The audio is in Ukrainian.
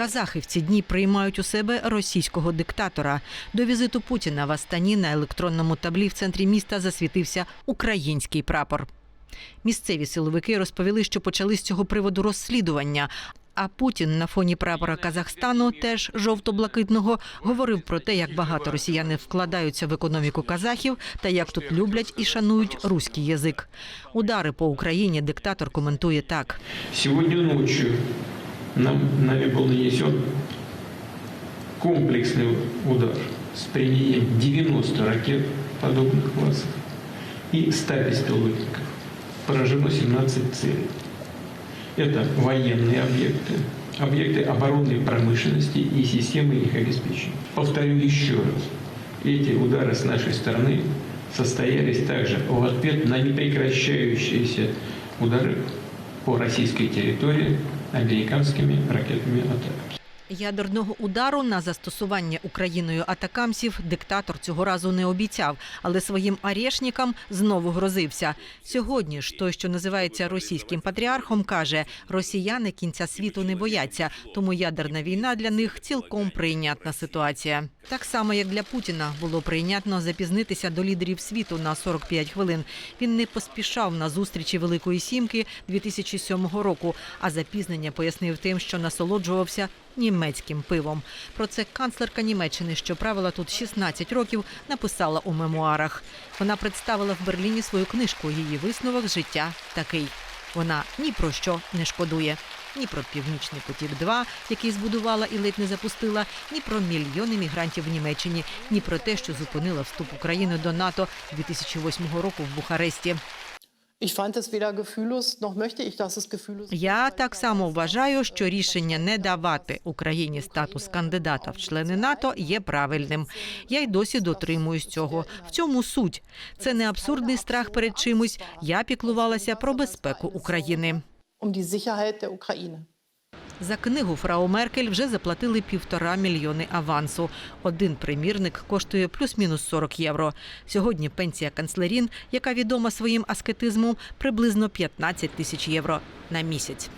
Казахи в ці дні приймають у себе російського диктатора. До візиту Путіна в Астані на електронному таблі в центрі міста засвітився український прапор. Місцеві силовики розповіли, що почали з цього приводу розслідування. А Путін на фоні прапора Казахстану, теж жовто-блакитного, говорив про те, як багато росіяни вкладаються в економіку казахів та як тут люблять і шанують руський язик. Удари по Україні диктатор коментує так. Ночью нам, нами был нанесен комплексный удар с применением 90 ракет подобных классов и 100 беспилотников. Поражено 17 целей. Это военные объекты, объекты оборонной промышленности и системы их обеспечения. Повторю еще раз, эти удары с нашей стороны состоялись также в ответ на непрекращающиеся удары по российской территории американскими ракетными атаками. Ядерного удару на застосування Україною атакамсів диктатор цього разу не обіцяв, але своїм арешникам знову грозився. Сьогодні ж той, що називається російським патріархом, каже: росіяни кінця світу не бояться, тому ядерна війна для них цілком прийнятна ситуація. Так само, як для Путіна було прийнятно запізнитися до лідерів світу на 45 хвилин. Він не поспішав на зустрічі Великої сімки 2007 року, а запізнення пояснив тим, що насолоджувався німецьким пивом. Про це канцлерка Німеччини, що правила тут 16 років, написала у мемуарах. Вона представила в Берліні свою книжку. Її висновок життя такий. Вона ні про що не шкодує. Ні про північний потік 2 який збудувала і ледь не запустила, ні про мільйони мігрантів в Німеччині, ні про те, що зупинила вступ України до НАТО 2008 року в Бухаресті. Я так само вважаю, що рішення не давати Україні статус кандидата в члени НАТО є правильним. Я й досі дотримуюсь цього. В цьому суть. Це не абсурдний страх перед чимось. Я піклувалася про безпеку України. Um die Sicherheit der Ukraine. За книгу Фрау Меркель вже заплатили півтора мільйони авансу. Один примірник коштує плюс-мінус 40 євро. Сьогодні пенсія канцлерін, яка відома своїм аскетизмом, приблизно 15 тисяч євро на місяць.